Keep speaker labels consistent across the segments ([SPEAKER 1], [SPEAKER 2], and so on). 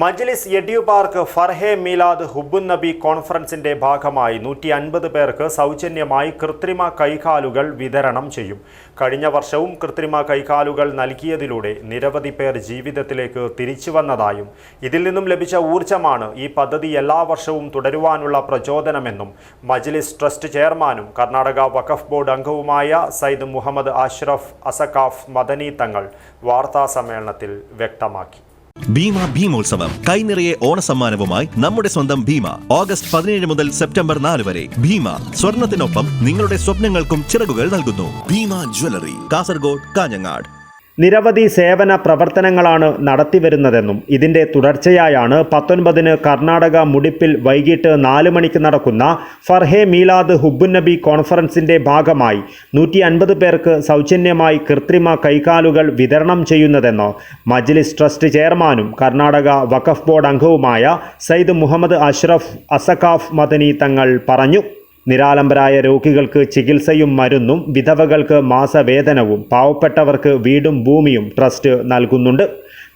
[SPEAKER 1] മജ്ലിസ് യെഡ്യു പാർക്ക് ഫർഹെ മീലാദ് ഹുബുൻ നബി കോൺഫറൻസിന്റെ ഭാഗമായി നൂറ്റി അൻപത് പേർക്ക് സൗജന്യമായി കൃത്രിമ കൈകാലുകൾ വിതരണം ചെയ്യും. കഴിഞ്ഞ വർഷവും കൃത്രിമ കൈകാലുകൾ നൽകിയതിലൂടെ നിരവധി പേർ ജീവിതത്തിലേക്ക് തിരിച്ചു വന്നതായും ഇതിൽ നിന്നും ലഭിച്ച ഊർജമാണ് ഈ പദ്ധതി എല്ലാ വർഷവും തുടരുവാനുള്ള പ്രചോദനമെന്നും മജ്ലിസ് ട്രസ്റ്റ് ചെയർമാനും കർണാടക വഖഫ് ബോർഡ് അംഗവുമായ സയ്യിദ് മുഹമ്മദ് അഷ്റഫ് അസക്കാഫ് മദനി തങ്ങൾ വാർത്താ സമ്മേളനത്തിൽ വ്യക്തമാക്കി.
[SPEAKER 2] ഭീമ ഭീമോത്സവം കൈനിറയെ ഓണസമ്മാനവുമായി നമ്മുടെ സ്വന്തം ഭീമ. ഓഗസ്റ്റ് പതിനേഴ് മുതൽ സെപ്റ്റംബർ നാല് വരെ ഭീമ സ്വർണത്തിനൊപ്പം നിങ്ങളുടെ സ്വപ്നങ്ങൾക്കും ചിറകുകൾ നൽകുന്നു. ഭീമ ജ്വല്ലറി. കാസർഗോഡ് കാഞ്ഞങ്ങാട്.
[SPEAKER 1] നിരവധി സേവന പ്രവർത്തനങ്ങളാണ് നടത്തിവരുന്നതെന്നും ഇതിന്റെ തുടർച്ചയായാണ് പത്തൊൻപതിന് കർണാടക മുടിപ്പിൽ വൈകിട്ട് നാല് മണിക്ക് നടക്കുന്ന ഫർഹെ മീലാദ് ഹുബുന്നബി കോൺഫറൻസിന്റെ ഭാഗമായി നൂറ്റി അൻപത് പേർക്ക് സൗജന്യമായി കൃത്രിമ കൈകാലുകൾ വിതരണം ചെയ്യുന്നതെന്ന് മജ്ലിസ് ട്രസ്റ്റ് ചെയർമാനും കർണാടക വഖഫ് ബോർഡ് അംഗവുമായ സയ്യിദ് മുഹമ്മദ് അഷ്റഫ് അസഖാഫ് മദനി തങ്ങൾ പറഞ്ഞു. നിരാലംബരായ രോഗികൾക്ക് ചികിത്സയും മരുന്നും വിധവകൾക്ക് മാസവേതനവും പാവപ്പെട്ടവർക്ക് വീടും ഭൂമിയും ട്രസ്റ്റ് നൽകുന്നുണ്ട്.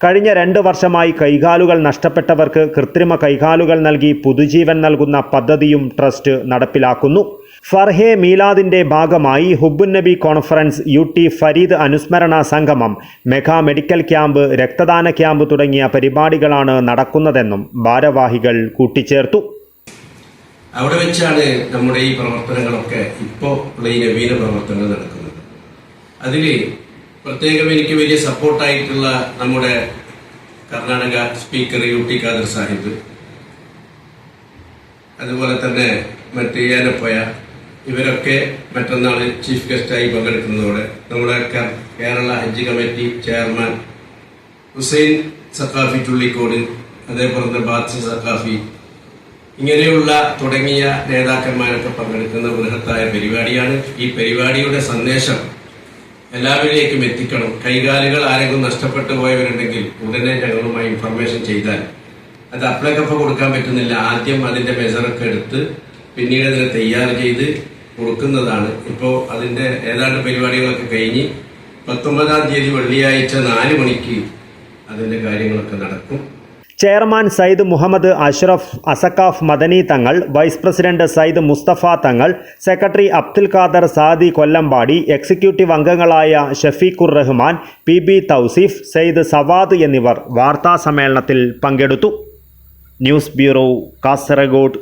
[SPEAKER 1] കഴിഞ്ഞ രണ്ട് വർഷമായി കൈകാലുകൾ നഷ്ടപ്പെട്ടവർക്ക് കൃത്രിമ കൈകാലുകൾ നൽകി പുതുജീവൻ നൽകുന്ന പദ്ധതിയും ട്രസ്റ്റ് നടപ്പിലാക്കുന്നു. ഫർഹെ മീലാദിന്റെ ഭാഗമായി ഹുബുന്നബി നബി കോൺഫറൻസ് യു ടി ഫരീദ് അനുസ്മരണ സംഗമം മെഗാ മെഡിക്കൽ ക്യാമ്പ് രക്തദാന ക്യാമ്പ് തുടങ്ങിയ പരിപാടികളാണ് നടക്കുന്നതെന്നും ഭാരവാഹികൾ കൂട്ടിച്ചേർത്തു.
[SPEAKER 3] അവിടെ വെച്ചാണ് നമ്മുടെ ഈ പ്രവർത്തനങ്ങളൊക്കെ ഇപ്പോൾ ഉള്ള ഈ നവീന പ്രവർത്തനങ്ങൾ നടക്കുന്നത്. അതിൽ പ്രത്യേകം എനിക്ക് വലിയ സപ്പോർട്ടായിട്ടുള്ള നമ്മുടെ Karnataka speaker U T Khader Sahib അതുപോലെ തന്നെ മറ്റ് ഏനപ്പോയ ഇവരൊക്കെ മറ്റന്നാൾ ചീഫ് ഗസ്റ്റായി പങ്കെടുക്കുന്നതോടെ നമ്മുടെ കേരള ഹജ്ജ് കമ്മിറ്റി ചെയർമാൻ ഹുസൈൻ സക്കാഫി ചുള്ളിക്കോട് അതേപോലെ തന്നെ ബാദ്സ സക്കാഫി ഇങ്ങനെയുള്ള തുടങ്ങിയ നേതാക്കന്മാരൊക്കെ പങ്കെടുക്കുന്ന ബൃഹത്തായ പരിപാടിയാണ് ഈ പരിപാടിയുടെ സന്ദേശം. എല്ലാവരിലേക്കും എത്തിക്കണം. കൈകാലുകൾ ആരെങ്കിലും നഷ്ടപ്പെട്ടു പോയവരുണ്ടെങ്കിൽ ഉടനെ ഞങ്ങളുമായി ഇൻഫർമേഷൻ ചെയ്താൽ. അത് അപ്ലൈക്കപ്പ് കൊടുക്കാൻ പറ്റുന്നില്ല. ആദ്യം അതിന്റെ മെഷറൊക്കെ എടുത്ത് പിന്നീട് അതിനെ തയ്യാർ ചെയ്ത് കൊടുക്കുന്നതാണ്. ഇപ്പോൾ അതിന്റെ ഏതാണ്ട് പരിപാടികളൊക്കെ കഴിഞ്ഞ് പത്തൊമ്പതാം തീയതി വെള്ളിയാഴ്ച നാല് മണിക്ക് അതിന്റെ കാര്യങ്ങളൊക്കെ നടക്കും.
[SPEAKER 1] Chairman Sayyid Muhammad Ashraf Asaqaf Madani Thangal vice president Sayyid Mustafa Thangal secretary Abdul Khader Saadi Kollampady executive അംഗങ്ങളായ ഷഫീഖുർ റഹ്മാൻ പി ബി തൗസീഫ് സയ്യിദ് സവാദ് എന്നിവർ വാർത്താ സമ്മേളനത്തിൽ പങ്കെടുത്തു. News bureau Kasaragod.